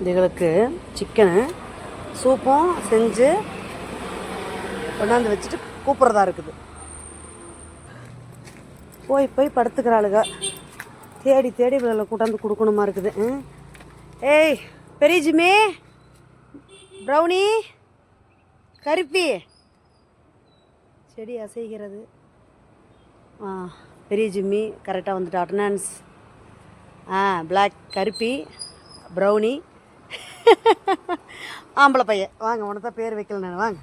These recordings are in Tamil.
இதுகளுக்கு சிக்கனு சூப்பும் செஞ்சு கொண்டாந்து வச்சுட்டு கூப்பிட்றதா இருக்குது. போய் போய் படுத்துக்கிறாளுங்க தேடி தேடி இவளை கூட்டாந்து கொடுக்கணுமா இருக்குது. ஏய் பெரிய ஜிம்மி. ப்ரௌனி. கருப்பி. செடி அசைகிறது. ஆ பெரிய ஜிம்மி கரெக்டாக வந்துட்டு. அட்டனன்ஸ் ஆ பிளாக் கருப்பி ப்ரௌனி. ஆம்பளை பையன். வாங்க உனக்கு தான் பேர் வைக்கல நான். வாங்க.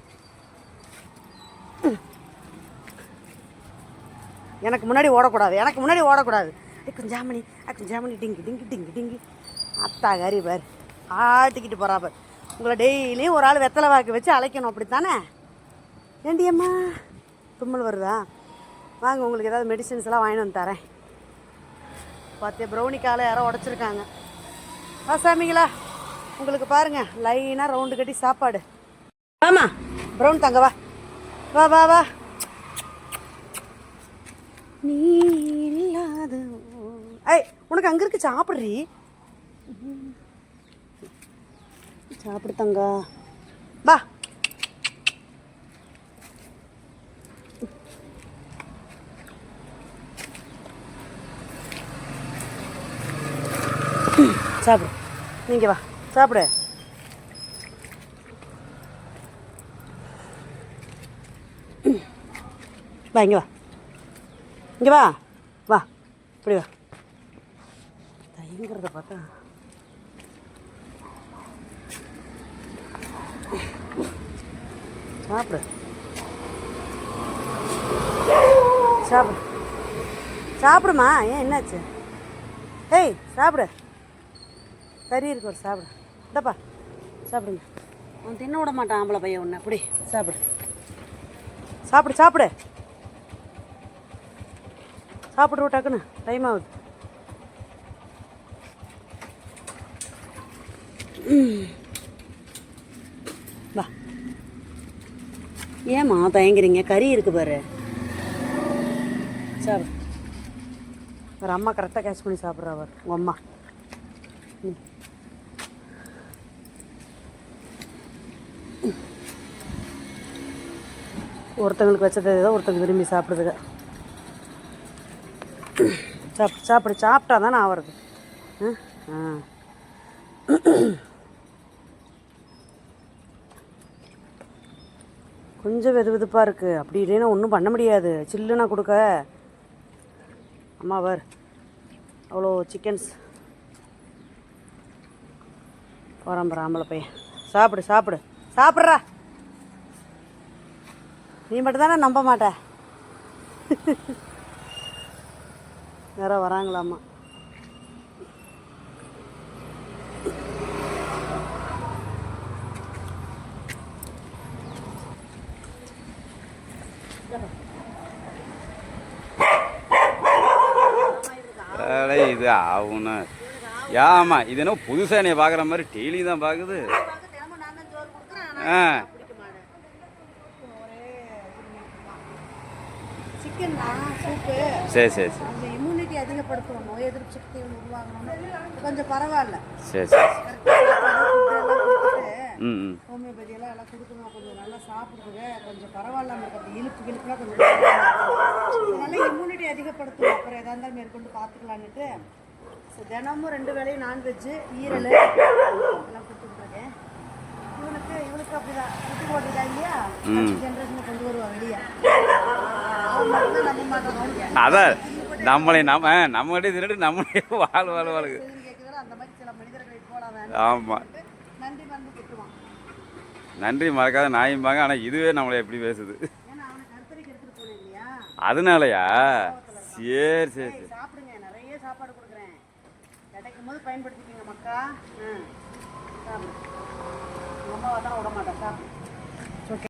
எனக்கு முன்னாடி ஓடக்கூடாது. எனக்கு முன்னாடி ஓடக்கூடாது. அக்கும் ஜாமணி அக்கும் ஜாமணி டிங்கி டிங்கி டிங்கி டிங்கி. அத்தா கறி பார். ஆட்டிக்கிட்டு போகிறா பார். உங்களை டெய்லியும் ஒரு ஆள் வெத்தலை வாக்கு வச்சு அழைக்கணும். அப்படித்தானே? ஏண்டியம்மா தும்மல் வருதா? வாங்க உங்களுக்கு ஏதாவது மெடிசின்ஸ் எல்லாம் வாங்கிட்டு வந்து தரேன். பார்த்து ப்ரௌனி காலை யாரோ உடச்சிருக்காங்க. ஆ சாமிங்களா உங்களுக்கு பாருங்க லைனாக ரவுண்டு கட்டி சாப்பாடு. ஆமா ப்ரௌன் தங்க வா. வா வா வா. நீ இல்லாத ஊ- ஐய் உனக்கு அங்கே இருக்கு சாப்பிட்றி. சாப்பிடு தங்கா. வா. சாப்பிடு. நீங்க வா. சாப்பிடு. வா இங்கே வா. இங்கே வா. வா இப்படி வா. தயங்குறத பார்த்தா. சாப்பிடு. சாப்பிடு. சாப்பிடுமா? ஏன் என்னாச்சு? ஏய் சாப்பிடு. கறி இருக்கு ஒரு சாப்பிடு. தப்பா. சாப்பிடுங்க. அவன் தின்ன விட மாட்டான் ஆம்பளை பையன் ஒன்று அப்படி சாப்பிடு. சாப்பிடு சாப்பிடு. சாப்பிடு டக்குன்னு. டைம் ஆகுது. வா. ஏம்மா தயங்குறீங்க? கறி இருக்கு பாரு. சாப்பிடு. ஒரு அம்மா கரெக்டாக கேஷ் பண்ணி சாப்பிட்றா அவர் உங்கள் அம்மா. ம். ஒருத்தங்களுக்கு வச்சதை ஏதோ ஒருத்தங்க விரும்பி சாப்பிடுதுங்க. சாப் சாப்பிடு சாப்பிட்டா தானே ஆவறது. ஆ? ஆ. கொஞ்சம் வெது வெதுப்பாக இருக்குது அப்படி இல்லைன்னா ஒன்றும் பண்ண முடியாது. சில்லுனா கொடுக்க. அம்மா வர் அவ்வளோ சிக்கன்ஸ் போகிறான் ஆம்பளை பையன். சாப்பிடு சாப்பிடு. சாப்பிட்றா. நீ மட்டும் தானே நம்ப மாட்ட? யாரோ வராங்களாம்மா. இது ஆகும்னா ஆமா இது என்ன புதுசா என்னைய பார்க்குற மாதிரி டெய்லி தான் பார்க்குது ஆ சிக்கன் சூப்பு சரி சரி சரி. இம்யூனிட்டி அதிகப்படுத்தணும் நோய் எதிர்ப்பு சக்தி உருவாகணும் கொஞ்சம் பரவாயில்ல. சரி சரி. ஹோமியோபதி எல்லாம் எல்லாம் கொடுக்கணும். கொஞ்சம் நல்லா சாப்பிடுங்க கொஞ்சம் பரவாயில்லாம இருக்கு இழுப்பு கிழுப்புலாம் கொஞ்சம். நல்லா இம்யூனிட்டி அதிகப்படுத்தணும் அப்புறம் எதா இருந்தாலும் மேற்கொண்டு பார்த்துக்கலான்னுட்டு. தினமும் ரெண்டு வேளையும் நான்வெஜ்ஜு ஈரல் எல்லாம் கொடுத்துட்ருக்கேன் இவனுக்கு இவனுக்கு அப்படிதான். குட்டி போட்டுருக்கா இல்லையா ஜென்ரேஷன் கொண்டு வருவா வெளியே. அதான் நம்மளை நம்ம நம்மகிட்டே திருட்டு நம்மளே வாழ் வாழ் போடாத ஆமாம் நன்றி மறக்காத நாயும்பாங்க ஆனால் இதுவே நம்மளை எப்படி பேசுது? அதனாலயா? சரி சரி சரி சாப்பிடுங்க நிறைய சாப்பாடு கொடுக்குறேன் கிடைக்கும் போது பயன்படுத்திக்கங்க மக்கா. ஆ சாப்பிடு. அம்மாவை தான் விட மாட்டேன் சாப்பிடு.